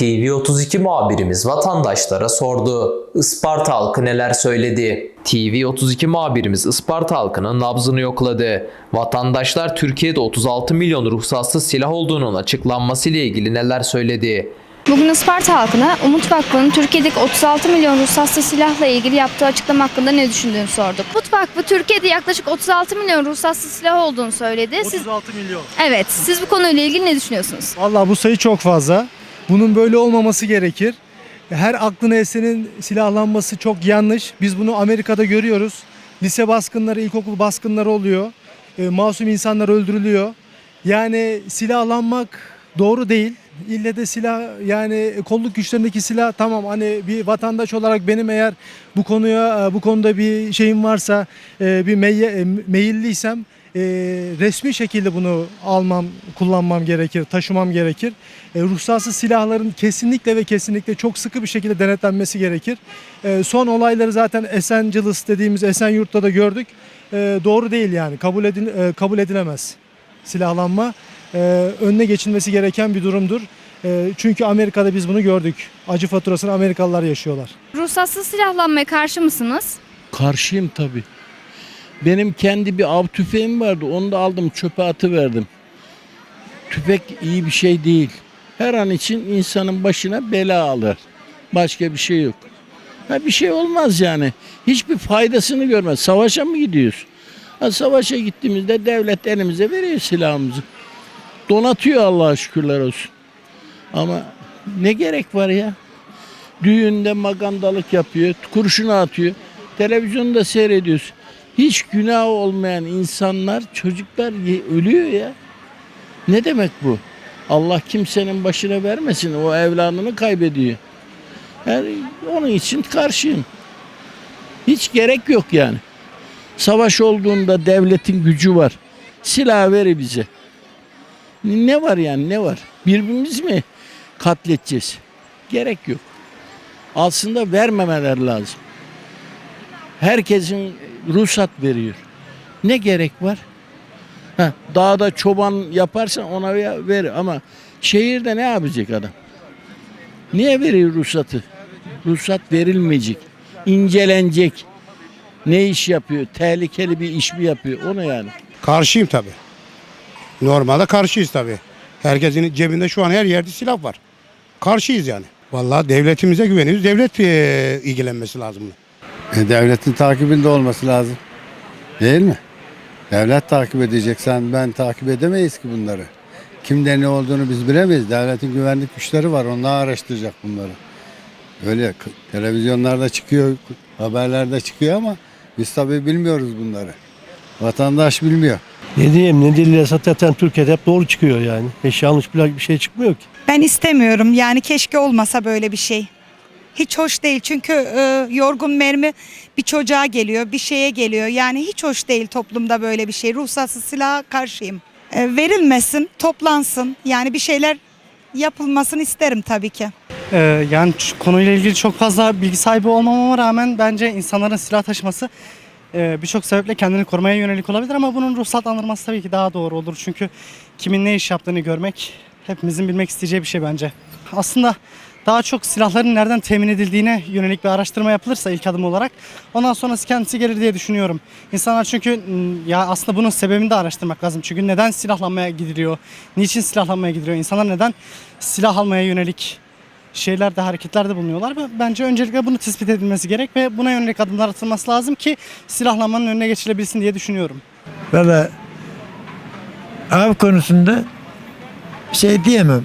TV32 muhabirimiz vatandaşlara sordu. Isparta halkı neler söyledi? TV32 muhabirimiz Isparta halkının nabzını yokladı. Vatandaşlar Türkiye'de 36 milyon ruhsatsız silah olduğunun açıklanmasıyla ilgili neler söyledi? Bugün Isparta halkına Umut Vakfı'nın Türkiye'deki 36 milyon ruhsatsız silahla ilgili yaptığı açıklama hakkında ne düşündüğünü sorduk. Umut Vakfı Türkiye'de yaklaşık 36 milyon ruhsatsız silah olduğunu söyledi. Siz 36 milyon. Evet, siz bu konuyla ilgili ne düşünüyorsunuz? Valla bu sayı çok fazla. Bunun böyle olmaması gerekir. Her aklına esenin silahlanması çok yanlış. Biz bunu Amerika'da görüyoruz. Lise baskınları, ilkokul baskınları oluyor. E, masum insanlar öldürülüyor. Yani silahlanmak doğru değil. İlle de silah yani kolluk güçlerindeki silah tamam hani bir vatandaş olarak benim eğer bu konuya e, bu konuda bir şeyim varsa e, bir e, meyilliysem e, resmi şekilde bunu almam, kullanmam gerekir, taşımam gerekir. E, ruhsatsız silahların kesinlikle ve kesinlikle çok sıkı bir şekilde denetlenmesi gerekir. E, son olayları zaten Esenciles dediğimiz Esenyurt'ta da gördük. E, doğru değil yani kabul edil e, kabul edilemez silahlanma. E, önüne geçilmesi gereken bir durumdur. Çünkü Amerika'da biz bunu gördük. Acı faturasını Amerikalılar yaşıyorlar. Ruhsatsız silahlanmaya karşı mısınız? Karşıyım tabii. Benim kendi bir av tüfeğim vardı. Onu da aldım çöpe atıverdim. Tüfek iyi bir şey değil. Her an için insanın başına bela alır. Başka bir şey yok. Ha bir şey olmaz yani. Hiçbir faydasını görmez. Savaşa mı gidiyoruz? Ha, savaşa gittiğimizde devlet elimize veriyor silahımızı. Donatıyor Allah'a şükürler olsun. Ama ne gerek var ya? Düğünde magandalık yapıyor, kurşunu atıyor. Televizyonda seyrediyoruz. Hiç günah olmayan insanlar, çocuklar ölüyor ya. Ne demek bu? Allah kimsenin başına vermesin. O evladını kaybediyor. Yani onun için karşıyım. Hiç gerek yok yani. Savaş olduğunda devletin gücü var. Silah veri bize. Ne var yani ne var? Birbirimiz mi katledeceğiz? Gerek yok aslında vermemeler lazım. Herkesin ruhsat veriyor. Ne gerek var? Ha, dağda çoban yaparsan ona ver ama şehirde ne yapacak adam? Niye veriyor ruhsatı? Ruhsat verilmeyecek. incelenecek. Ne iş yapıyor? Tehlikeli bir iş mi yapıyor? Onu yani. Karşıyım tabii. Normalde karşıyız tabii. Herkesin cebinde şu an her yerde silah var. Karşıyız yani. Vallahi devletimize güveniyoruz. Devlet eee, ilgilenmesi lazım. E, devletin takibinde olması lazım. Değil mi? Devlet takip edecek. Sen ben takip edemeyiz ki bunları. Kimde ne olduğunu biz bilemeyiz. Devletin güvenlik güçleri var. Onlar araştıracak bunları. Öyle televizyonlarda çıkıyor, haberlerde çıkıyor ama biz tabii bilmiyoruz bunları. Vatandaş bilmiyor. Ne diyeyim ne dille zaten Türkiye'de hep doğru çıkıyor yani. Hiç yanlış bir şey çıkmıyor ki. Ben istemiyorum yani keşke olmasa böyle bir şey. Hiç hoş değil çünkü e, yorgun mermi bir çocuğa geliyor, bir şeye geliyor. Yani hiç hoş değil toplumda böyle bir şey. Ruhsatsız silaha karşıyım. E, verilmesin, toplansın. Yani bir şeyler yapılmasını isterim tabii ki. Ee, yani konuyla ilgili çok fazla bilgi sahibi olmamama rağmen bence insanların silah taşıması e, birçok sebeple kendini korumaya yönelik olabilir ama bunun ruhsatlandırması tabii ki daha doğru olur. Çünkü kimin ne iş yaptığını görmek hepimizin bilmek isteyeceği bir şey bence. Aslında daha çok silahların nereden temin edildiğine yönelik bir araştırma yapılırsa ilk adım olarak ondan sonrası kendisi gelir diye düşünüyorum. İnsanlar çünkü m, ya aslında bunun sebebini de araştırmak lazım. Çünkü neden silahlanmaya gidiliyor? Niçin silahlanmaya gidiliyor? İnsanlar neden silah almaya yönelik şeylerde hareketlerde bulunuyorlar. Bence öncelikle bunu tespit edilmesi gerek ve buna yönelik adımlar atılması lazım ki silahlanmanın önüne geçilebilsin diye düşünüyorum. Valla av konusunda şey diyemem.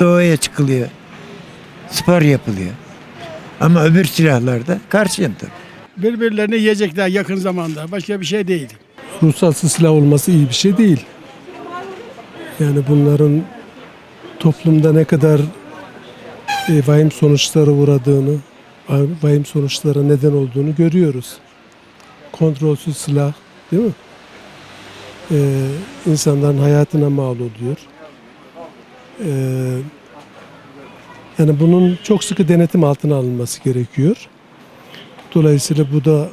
Doğaya çıkılıyor. Spor yapılıyor. Ama öbür silahlarda karşıyım tabii. birbirlerini yiyecekler yakın zamanda. Başka bir şey değil. Ruhsatsız silah olması iyi bir şey değil. Yani bunların toplumda ne kadar e, vahim sonuçlara uğradığını, vah- vahim sonuçlara neden olduğunu görüyoruz. Kontrolsüz silah değil mi? Ee, insanların hayatına mal oluyor. Ee, yani bunun çok sıkı denetim altına alınması gerekiyor. Dolayısıyla bu da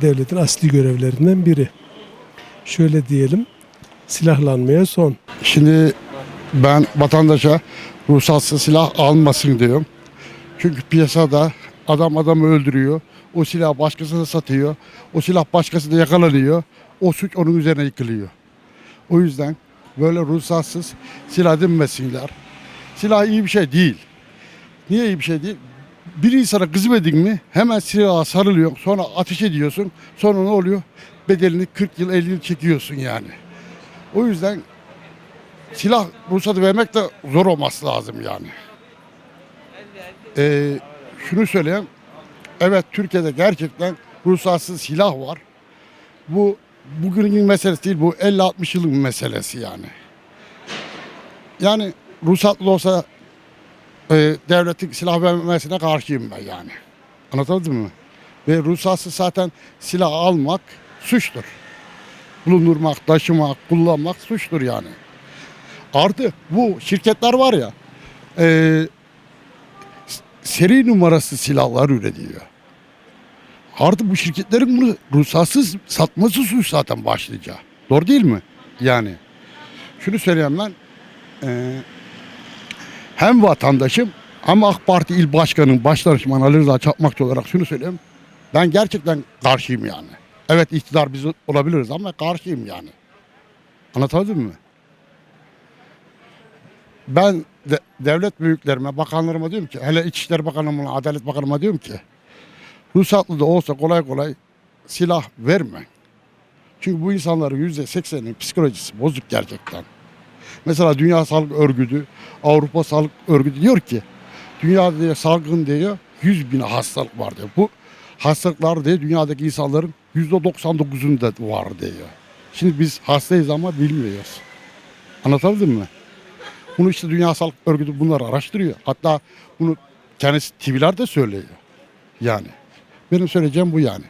devletin asli görevlerinden biri. Şöyle diyelim, silahlanmaya son. Şimdi Ben vatandaşa ruhsatsız silah almasın diyorum. Çünkü piyasada adam adamı öldürüyor. O silah başkasına satıyor. O silah başkasına yakalanıyor. O suç onun üzerine yıkılıyor. O yüzden böyle ruhsatsız silah dinmesinler. Silah iyi bir şey değil. Niye iyi bir şey değil? Bir insana kızmadın mı hemen silaha sarılıyor. Sonra ateş ediyorsun. Sonra ne oluyor? Bedelini 40 yıl 50 yıl çekiyorsun yani. O yüzden silah ruhsatı vermek de zor olması lazım yani. Ee, şunu söyleyeyim. Evet Türkiye'de gerçekten ruhsatsız silah var. Bu bugünün meselesi değil bu 50-60 yılın meselesi yani. Yani ruhsatlı olsa e, devletin silah vermemesine karşıyım ben yani. Anlatabildim mi? Ve ruhsatsız zaten silah almak suçtur. Bulundurmak, taşımak, kullanmak suçtur yani. Artı bu şirketler var ya e, seri numarası silahlar üretiyor. Artı bu şirketlerin bunu ruhsatsız satması suç zaten başlıca. Doğru değil mi? Yani şunu söyleyeyim ben e, hem vatandaşım hem AK Parti il başkanının baş danışmanı Ali Rıza Çakmakçı olarak şunu söyleyeyim. Ben gerçekten karşıyım yani. Evet iktidar biz olabiliriz ama karşıyım yani. Anlatabildim mi? Ben de, devlet büyüklerime, bakanlarıma diyorum ki, hele İçişleri Bakanıma, Adalet Bakanıma diyorum ki, ruhsatlı da olsa kolay kolay silah verme. Çünkü bu insanların yüzde seksenin psikolojisi bozuk gerçekten. Mesela Dünya Sağlık Örgütü, Avrupa Sağlık Örgütü diyor ki, dünyada diyor, salgın diyor, 100 bin hastalık var diyor. Bu hastalıklar diye dünyadaki insanların yüzde 99'unda var diyor. Şimdi biz hastayız ama bilmiyoruz. Anlatabildim mi? Bunu işte Dünya Sağlık Örgütü bunları araştırıyor. Hatta bunu kendisi TV'ler de söylüyor. Yani. Benim söyleyeceğim bu yani.